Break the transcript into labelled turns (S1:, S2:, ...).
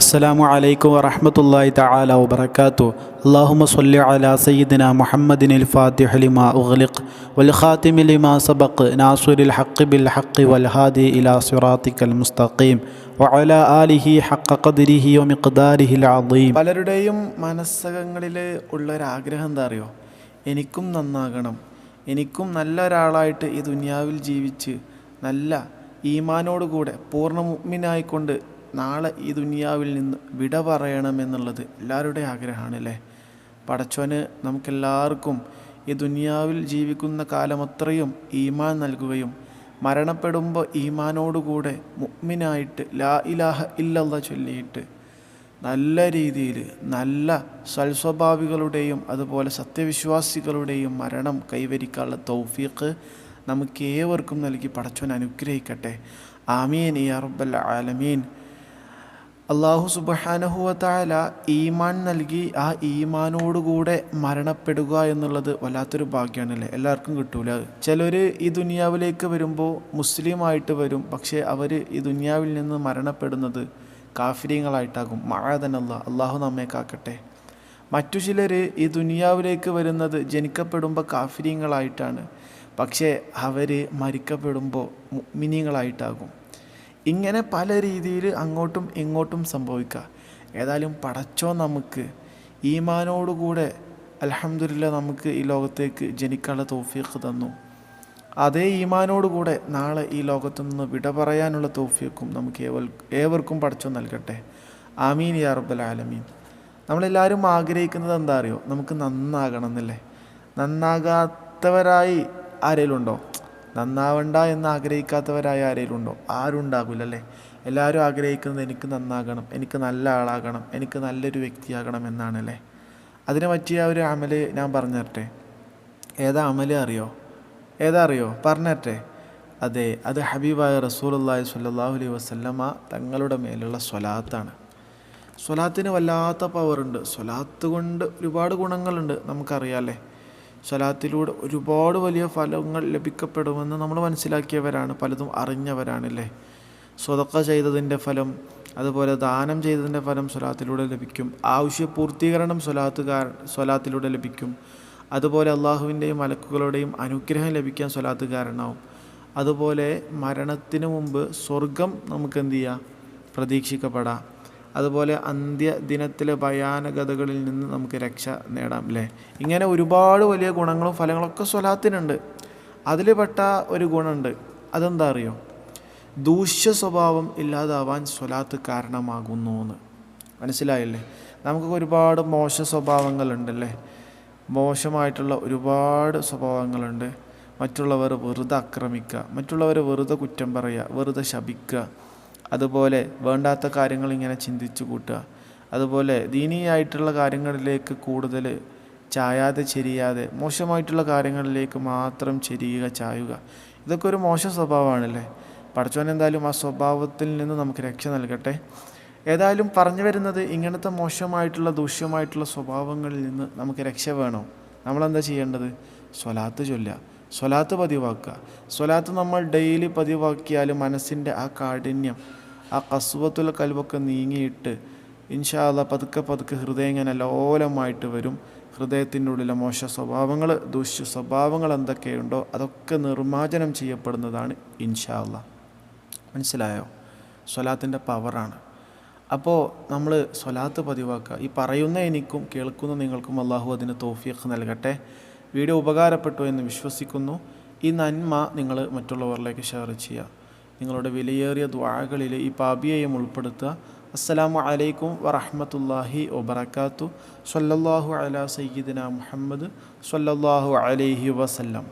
S1: അസ്സലാമു അലൈക്കും വറഹമത്തല്ലാഹി തആല വബറകാതു അല്ലാഹുമ്മ സ്വല്ലി അലാ സയ്യിദിന മുഹമ്മദിൻ അൽ ഫാത്തിഹ ലിമാ ഉഗ്ലിഖ് വൽ ഖാതിമി ലിമാ സബഖ് നാസുരിൽ ഹഖ് ബിൽ ഹഖ് വൽ ഹാദി ഇലാ സിറാത്തിക്കൽ മുസ്തഖീം വഅല ആലിഹി ഹഖ ഖദ്രിഹി വമിഖ്ദാരിഹി അൽ അദീം.
S2: പലരുടെയും മനസ്സകങ്ങളിൽ ഉള്ള ഒരു ആഗ്രഹം എന്താ അറിയോ എനിക്കും നന്നാകണം. എനിക്കും നല്ല ഒരാളായിട്ട് ഈ ദുനിയാവിൽ ജീവിച്ച് നല്ല ഈമാനോടുകൂടെ പൂർണ മുഗ്മിനായിക്കൊണ്ട് നാളെ ഈ ദുനിയാവിൽ നിന്ന് വിട പറയണമെന്നുള്ളത് എല്ലാവരുടെയും ആഗ്രഹമാണ് അല്ലേ? പടച്ചോന് നമുക്കെല്ലാവർക്കും ഈ ദുനിയാവിൽ ജീവിക്കുന്ന കാലം അത്രയും ഈമാൻ നൽകുകയും മരണപ്പെടുമ്പോൾ ഈമാനോടുകൂടെ മുഗ്മിനായിട്ട് ലാ ഇലാഹ ഇല്ലല്ല ചൊല്ലിയിട്ട് നല്ല രീതിയിൽ നല്ല സൽസ്വഭാവികളുടെയും അതുപോലെ സത്യവിശ്വാസികളുടെയും മരണം കൈവരിക്കാനുള്ള തൗഫീഖ് നമുക്ക് ഏവർക്കും നൽകി പടച്ചോൻ അനുഗ്രഹിക്കട്ടെ. ആമീൻ ഈ റബ്ബൽ ആലമീൻ. അള്ളാഹു സുബഹാനഹുവത്തായ ഈമാൻ നൽകി ആ ഈമാനോടുകൂടെ മരണപ്പെടുക എന്നുള്ളത് വല്ലാത്തൊരു ഭാഗ്യമാണല്ലേ എല്ലാവർക്കും കിട്ടൂല. ചിലർ ഈ ദുനിയാവിലേക്ക് വരുമ്പോൾ മുസ്ലിമായിട്ട് വരും. പക്ഷേ അവർ ഈ ദുനിയാവിൽ നിന്ന് മരണപ്പെടുന്നത് കാഫിര്യങ്ങളായിട്ടാകും മഴതനല്ല അള്ളാഹു നമ്മെ കാക്കട്ടെ. മറ്റു ചിലർ ഈ ദുനിയാവിലേക്ക് വരുന്നത് ജനിക്കപ്പെടുമ്പോൾ കാഫിര്യങ്ങളായിട്ടാണ് പക്ഷേ അവർ മരിക്കപ്പെടുമ്പോൾ മിനിങ്ങളായിട്ടാകും. ഇങ്ങനെ പല രീതിയിൽ അങ്ങോട്ടും ഇങ്ങോട്ടും സംഭവിക്കുക ഏതായാലും പടച്ചോ നമുക്ക് ഈമാനോടുകൂടെ അലഹമില്ല നമുക്ക് ഈ ലോകത്തേക്ക് ജനിക്കാനുള്ള തോഫിയൊക്കെ തന്നു. അതേ ഈമാനോടുകൂടെ നാളെ ഈ ലോകത്തു നിന്ന് വിട പറയാനുള്ള തോഫിയക്കും നമുക്ക് ഏവൽ ഏവർക്കും പടച്ചോ നൽകട്ടെ. ആമീൻ യാ റബ്ബൽ ആലമീൻ. നമ്മളെല്ലാവരും ആഗ്രഹിക്കുന്നത് എന്താ അറിയോ? നമുക്ക് നന്നാകണം എന്നല്ലേ? നന്നാകാത്തവരായി ആരെങ്കിലും ഉണ്ടോ നന്നാവണ്ട എന്ന് ആഗ്രഹിക്കാത്തവരായ ആരെങ്കിലും ഉണ്ടോ ആരും ഉണ്ടാകില്ല അല്ലേ എല്ലാവരും ആഗ്രഹിക്കുന്നത് എനിക്ക് നന്നാകണം എനിക്ക് നല്ല ആളാകണം എനിക്ക് നല്ലൊരു വ്യക്തിയാകണം എന്നാണ് അല്ലേ അതിനെ പറ്റിയ ഒരു അമൽ ഞാൻ പറഞ്ഞു തരട്ടെ ഏതാ അമൽ അറിയോ? ഏതാ അറിയോ? പറഞ്ഞരട്ടെ. അതെ അത് ഹബീബായ റസൂലുള്ളാഹി സ്വല്ലല്ലാഹു അലൈഹി വസല്ലമ തങ്ങളുടെ മേലുള്ള സ്വലാത്താണ്. സ്വലാത്തിന് വല്ലാത്ത പവറുണ്ട് സ്വലാത്ത് കൊണ്ട് ഒരുപാട് ഗുണങ്ങളുണ്ട് നമുക്കറിയാമല്ലേ സ്വലാത്തിലൂടെ ഒരുപാട് വലിയ ഫലങ്ങൾ ലഭിക്കപ്പെടുമെന്ന് നമ്മൾ മനസ്സിലാക്കിയവരാണ് പലതും അറിഞ്ഞവരാണല്ലേ? സ്വതക്ക ചെയ്തതിന്റെ ഫലം അതുപോലെ ദാനം ചെയ്തതിന്റെ ഫലം സ്വലാത്തിലൂടെ ലഭിക്കും. ആവശ്യ പൂർത്തീകരണം സ്വലാത്തുകാർ സ്വലാത്തിലൂടെ ലഭിക്കും. അതുപോലെ അള്ളാഹുവിന്റെയും മലക്കുകളുടെയും അനുഗ്രഹം ലഭിക്കാൻ സ്വലാത്ത് കാരണമാവും അതുപോലെ മരണത്തിന് മുമ്പ് സ്വർഗം നമുക്ക് എന്ത് ചെയ്യാം? പ്രതീക്ഷിക്കപ്പെടാം. അതുപോലെ അന്ത്യദിനത്തിലെ ഭയാനകതകളിൽ നിന്ന് നമുക്ക് രക്ഷ നേടാം അല്ലേ ഇങ്ങനെ ഒരുപാട് വലിയ ഗുണങ്ങളും ഫലങ്ങളൊക്കെ സ്വലാത്തിനുണ്ട്. അതിൽ പെട്ട ഒരു ഗുണമുണ്ട്. അതെന്താ അറിയോ? ദൂഷ്യ സ്വഭാവം ഇല്ലാതാവാൻ സ്വലാത്ത് കാരണമാകുന്നു എന്ന് മനസ്സിലായില്ലേ? നമുക്ക് ഒരുപാട് മോശ സ്വഭാവങ്ങളുണ്ടല്ലേ മോശമായിട്ടുള്ള ഒരുപാട് സ്വഭാവങ്ങളുണ്ട്. മറ്റുള്ളവർ വെറുതെ ആക്രമിക്കുക മറ്റുള്ളവർ വെറുതെ കുറ്റം പറയുക വെറുതെ ശപിക്കുക അതുപോലെ വേണ്ടാത്ത കാര്യങ്ങൾ ഇങ്ങനെ ചിന്തിച്ചു കൂട്ടുക. അതുപോലെ ദീനീയായിട്ടുള്ള കാര്യങ്ങളിലേക്ക് കൂടുതൽ ചായാതെ ചെരിയാതെ മോശമായിട്ടുള്ള കാര്യങ്ങളിലേക്ക് മാത്രം ചെരിയുക ചായുക. ഇതൊക്കെ ഒരു മോശം സ്വഭാവമാണല്ലേ? പഠിച്ചവൻ എന്തായാലും ആ സ്വഭാവത്തിൽ നിന്ന് നമുക്ക് രക്ഷ നൽകട്ടെ. ഏതായാലും പറഞ്ഞു വരുന്നത് ഇങ്ങനത്തെ മോശമായിട്ടുള്ള ദൂഷ്യമായിട്ടുള്ള സ്വഭാവങ്ങളിൽ നിന്ന് നമുക്ക് രക്ഷ വേണോ? നമ്മളെന്താ ചെയ്യേണ്ടത്? സ്വലാത്ത് ചൊല്ലുക. സ്വലാത്ത് പതിവാക്കുക. സ്വലാത്ത് നമ്മൾ ഡെയിലി പതിവാക്കിയാൽ മനസ്സിന്റെ ആ കാഠിന്യം ആ കസുവത്തുൽ കൽവൊക്കെ നീങ്ങിയിട്ട് ഇൻഷാല്ല പതുക്കെ പതുക്കെ ഹൃദയം ഇങ്ങനെ ലോലമായിട്ട് വരും. ഹൃദയത്തിന്റെ ഉള്ളിലെ മോശ സ്വഭാവങ്ങൾ ദുഷ്യ സ്വഭാവങ്ങൾ എന്തൊക്കെയുണ്ടോ അതൊക്കെ നിർമ്മാർജനം ചെയ്യപ്പെടുന്നതാണ് ഇൻഷാല്ല മനസ്സിലായോ? സ്വലാത്തിന്റെ പവറാണ്. അപ്പോൾ നമ്മൾ സ്വലാത്ത് പതിവാക്കുക. ഈ പറയുന്ന എനിക്കും കേൾക്കുന്ന നിങ്ങൾക്കും അള്ളാഹു അതിന് തോഫിയൊക്കെ നൽകട്ടെ. വീഡിയോ ഉപകാരപ്പെട്ടു എന്ന് വിശ്വസിക്കുന്നു. ഈ നന്മ നിങ്ങൾ മറ്റുള്ളവരിലേക്ക് ഷെയർ ചെയ്യുക. നിങ്ങളുടെ വിലയേറിയ ദ്വാകളിൽ ഈ പാപിയെയും ഉൾപ്പെടുത്തുക. അസ്സലാമു അലൈക്കും വറഹമത്തല്ലാഹി വബർക്കാത്തു സല്ലല്ലാഹു അല സയ്യിദിന മുഹമ്മദ് സല്ലല്ലാഹു അലൈഹി വസല്ലം.